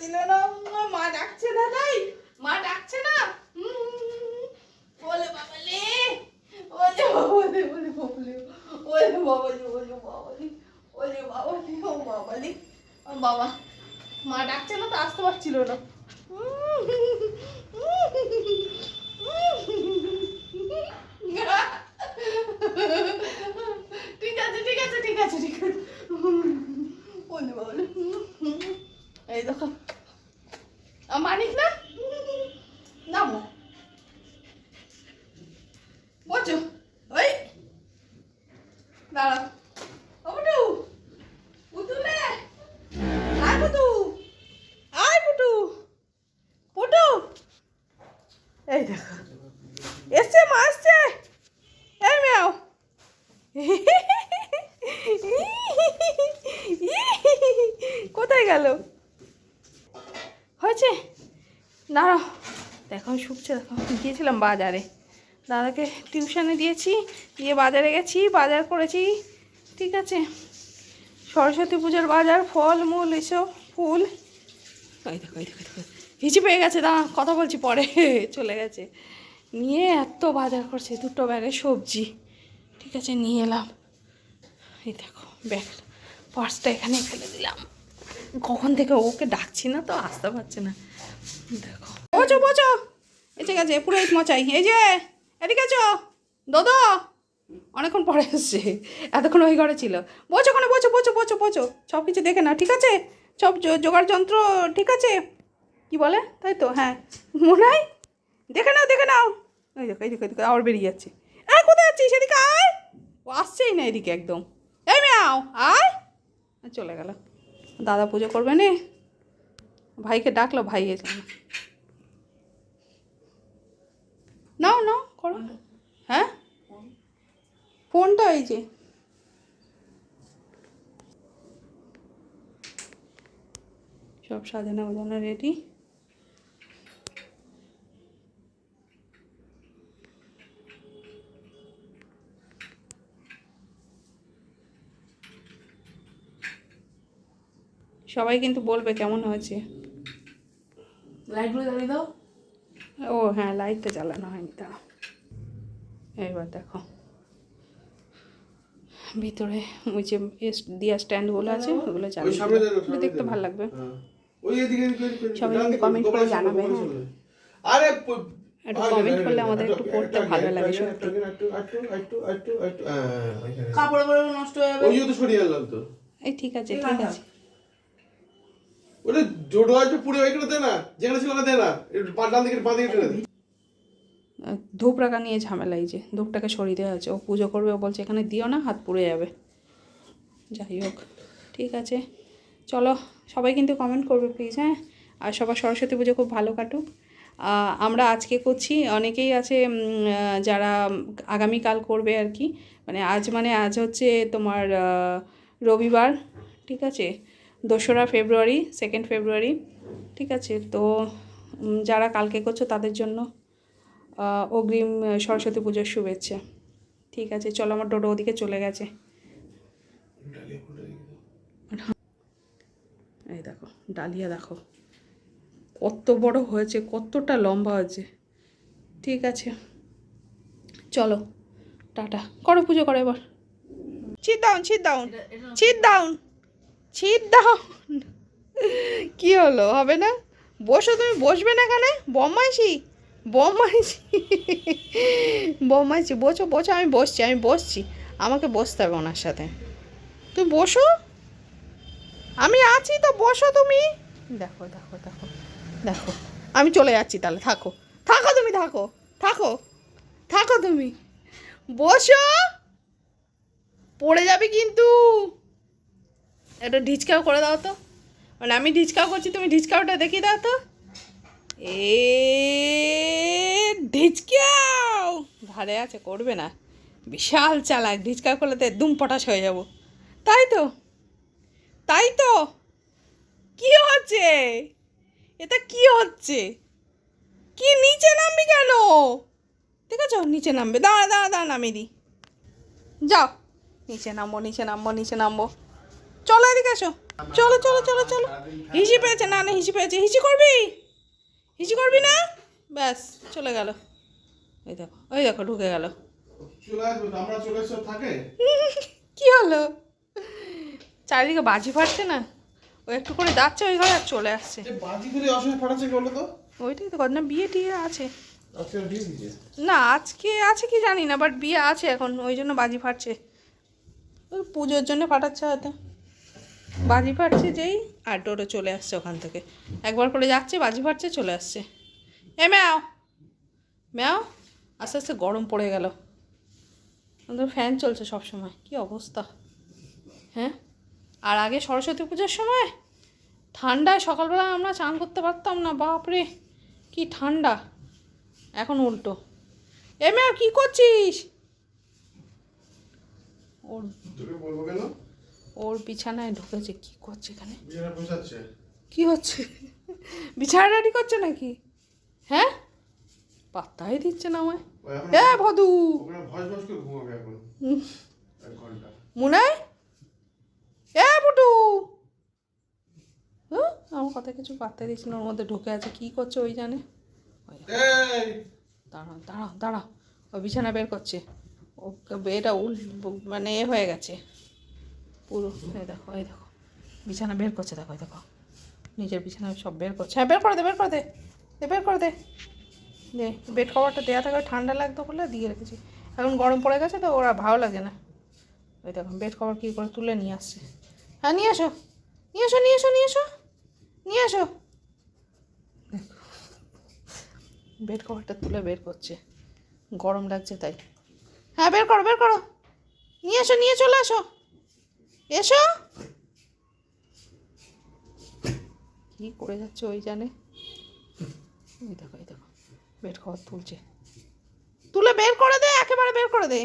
পারছিল না মা ডাকছে না? তাই মা ডাকছে না বলে বাবালে ওলে বাবালে ওলে বাবালে ওলে বাবালে ওলে বাবালে ওলে বাবালে ও বাবালে ও বাবা, মা ডাকছে না তো, আসতে পারছিল না। ঠিক আছে ঠিক আছে ঠিক আছে ঠিক আছে। ওলে বাবালে এই দেখো এই দেখো এসছে মা আসছে এই মেও কোথায় গেল হয়েছে দাঁড়াও দেখো শুকছে, দেখো গিয়েছিলাম বাজারে। দাদাকে টিউশনে দিয়েছি, দিয়ে বাজারে গেছি, বাজার করেছি, ঠিক আছে। সরস্বতী পুজোর বাজার ফল মূল এসব, ফুল। এই দেখো এই দেখো হিচি পেয়ে গেছে, দাঁড়া, কথা বলছি পরে, চলে গেছে। নিয়ে এত বাজার করছে, দুটো ব্যাগে সবজি। ঠিক আছে, নিয়ে এলাম। এই দেখো, ব্যাগ, পার্সটা এখানে ফেলে দিলাম। কখন থেকে ওকে ডাকছি না তো, আসতে পারছে না। দেখো। বোঝো বোঝো এই ঠিক আছে পুরো এক মচাই এই যে, এদিকে আছো দাদা। অনেকক্ষণ পরে এসছে। এতক্ষণ ওই ঘরে ছিল। বোঝো ওখানে বোঝো বোঝো বোঝো বোঝো সব কিছু দেখে না ঠিক আছে? সব জোগাড় যন্ত্র ঠিক আছে? কি বলে? তাই তো হ্যাঁ। মনে হয় দেখে নাও দেখে নাও। এই দেখো এই দেখো দেখো, আবার বেরিয়ে যাচ্ছে। এই কোথায় যাচ্ছি সেদিকে আয়। ও আসছেই না এদিকে একদম। এই মেয়াও, আয়। চলে গেল। দাদা পুজো করবে নে। ভাইকে ডাকলো, ভাই এসে নাও নাও করো হ্যাঁ ফোনটা এই যে সব সাজানো গোজানো রেডি। সবাই কিন্তু বলবে কেমন হয়েছে। লাইটগুলো জ্বালিয়ে দাও। ও হ্যাঁ লাইটটা জ্বালানো হয়নি তা এবার দেখো। ভিতরে ওই যে এস- দিয়া স্ট্যান্ডগুলো আছে ওগুলো। দেখো, ওগুলো সামনে দেখতে ভালো লাগবে। সবাই কিন্তু comment করে জানাবে, হ্যাঁ। আরে একটু আগে, করলে আমাদের একটু পড়তে ভালো লাগে সত্যি। কাপড় পরে নষ্ট হয়ে যাবে। ওই তো সরিয়ে আনলাম তো। এই ঠিক আছে ঠিক আছে। ওটা জোড়ো পুরো ওইখানে দে না। যেখানে ছিল না দে না। ডান দিকে বাঁ দিকে দে। ধূপ রাখা নিয়ে ঝামেলা এই যে ধূপটাকে সরিয়ে দেওয়া হচ্ছে ও পুজো করবে ও বলছে এখানে দিও না হাত পুড়ে যাবে। যাই হোক ঠিক আছে। চলো, সবাই কিন্তু কমেন্ট করবে প্লিজ হ্যাঁ? আর সবার সরস্বতী পুজো খুব ভালো কাটুক। আমরা আজকে করছি, অনেকেই আছে যারা আগামীকাল করবে আর কি। মানে আজ মানে আজ হচ্ছে তোমার রবিবার, ঠিক আছে? দোসরা ফেব্রুয়ারি সেকেন্ড ফেব্রুয়ারি, ঠিক আছে? তো যারা কালকে করছ তাদের জন্য অগ্রিম সরস্বতী পুজোর শুভেচ্ছা। ঠিক আছে? চলো, আমার ডোডো ওদিকে চলে গেছে। এই দেখো ডালিয়া দেখো। কত বড় হয়েছে কতটা লম্বা হয়েছে। ঠিক আছে চলো টাটা। করো পুজো করো এবার। ছিট ডাউন ছিট ডাউন ছিট ডাউন ছিট ডাউন কি হলো হবে না? বসো তুমি বসবে না এখানে? বম্মাইছি বম্মাইছি বম্মাইছি বসো বসো আমি বসছি আমি বসছি। আমাকে বসতে হবে ওনার সাথে। তুমি বসো। আমি আছি তো, বসো তুমি। দেখো দেখো দেখো দেখো। আমি চলে যাচ্ছি তাহলে, থাকো। থাকো তুমি, থাকো থাকো থাকো তুমি। বসো। পড়ে যাবে কিন্তু। একটা ঢিচকাও করে দাও তো। মানে আমি ঢিচকাও করছি, তুমি ঢিচকাওটা দেখিয়ে দাও তো। এ ঢিচকাও! ধারে আছে, করবে না। বিশাল চালাক ঢিচকা করলে দুম পটাশ হয়ে যাব। তাই তো? তাই তো? কি হচ্ছে? এটা কি হচ্ছে? কি নিচে নামবি কেন? ঠিক আছে নিচে নামবে। দাঁড়া দাঁড়া দাঁড়া নামিয়ে দিই। যাও। নিচে নামবো নিচে নামবো নিচে নামবো। চলো এদিকে আসো চলো চলো চলো চলো। হিসি পেয়েছে। না না হিসি পেয়েছে। হিসি করবি? হিসি করবি না? ব্যাস চলে গেল। ওই দেখো ওই দেখো ঢুকে গেল। কি হলো? চারিদিকে বাজি ফাটছে না? ও একটু করে যাচ্ছে ওই ঘরে আর চলে আসছে। যে বাজি করে অসময় ফাটাচ্ছে কি বলো তো ওইটাই তো কথা না বিয়ে টিয়ে আছে। না আজকে আছে কি জানি না বাট বিয়ে আছে এখন ওই জন্য বাজি ফাটছে। ওই পুজোর জন্য ফাটাচ্ছে হয়তো। বাজি ফাটছে যেই আর ডোরে চলে আসছে ওখান থেকে। একবার করে যাচ্ছে বাজি ফাটছে চলে আসছে। এ ম্যাও ম্যাও আস্তে আস্তে গরম পড়ে গেল। আমাদের ফ্যান চলছে সব সময় কি অবস্থা? হ্যাঁ? আর আগে সরস্বতী পুজোর সময় ঠান্ডায় সকালবেলা আমরা চান করতে পারতাম না বাপরে কি ঠান্ডা। এখন উল্টো। এ ম্যাও কি করছিস? ওর ওর বিছানায় ঢুকেছে কি করছে এখানে? বিছানা কি হচ্ছে? বিছানা রেডি করছে নাকি? হ্যাঁ? পাত্তাই দিচ্ছে না আমায়। এ ভদু! ওখানে ভয় এ পুটু হ্যাঁ, আমার কথা কিছু পাত্তাই দিচ্ছে না ওর মধ্যে ঢুকে আছে। কি করছে ওই জানে? দাঁড়াও দাঁড়াও দাঁড়াও ও বিছানা বের করছে। ও এটা উল মানে এ হয়ে গেছে। পুরো এই দেখো এই দেখো। বিছানা বের করছে দেখো দেখো। নিজের বিছানা সব বের করছে। হ্যাঁ বের করে দে বের করে দে। বের করে দে। দে বেড কভারটা দেওয়া থাকে ঠান্ডা লাগতো বলে দিয়ে রেখেছি। এখন গরম পড়ে গেছে তো ওরা ভালো লাগে না। ওই দেখো বেড কভার কী করে তুলে নিয়ে আসছে। হ্যাঁ নিয়ে আসো নিয়ে আসো নিয়ে আসো নিয়ে আসো নিয়ে আসো। বেড কভারটা তুলে বের করছে। গরম লাগছে তাই। হ্যাঁ বের করো বের করো। নিয়ে এসো নিয়ে চলে আসো। এসো। কি করে যাচ্ছে ওই জানে? দেখো, এই দেখো, বেড কভার তুলছে। তুলে বের করে দে, একেবারে বের করে দে।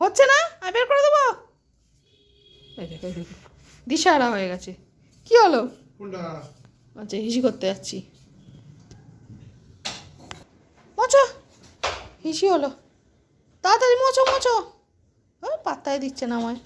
হচ্ছে না? আমি বের করে দেবো? দিশাহারা হয়ে গেছে। কি হলো? আচ্ছা হিসি করতে যাচ্ছি। মোচো হিসি হলো। তাড়াতাড়ি মোচো মোচো ও পাত্তাই দিচ্ছে না আমায়।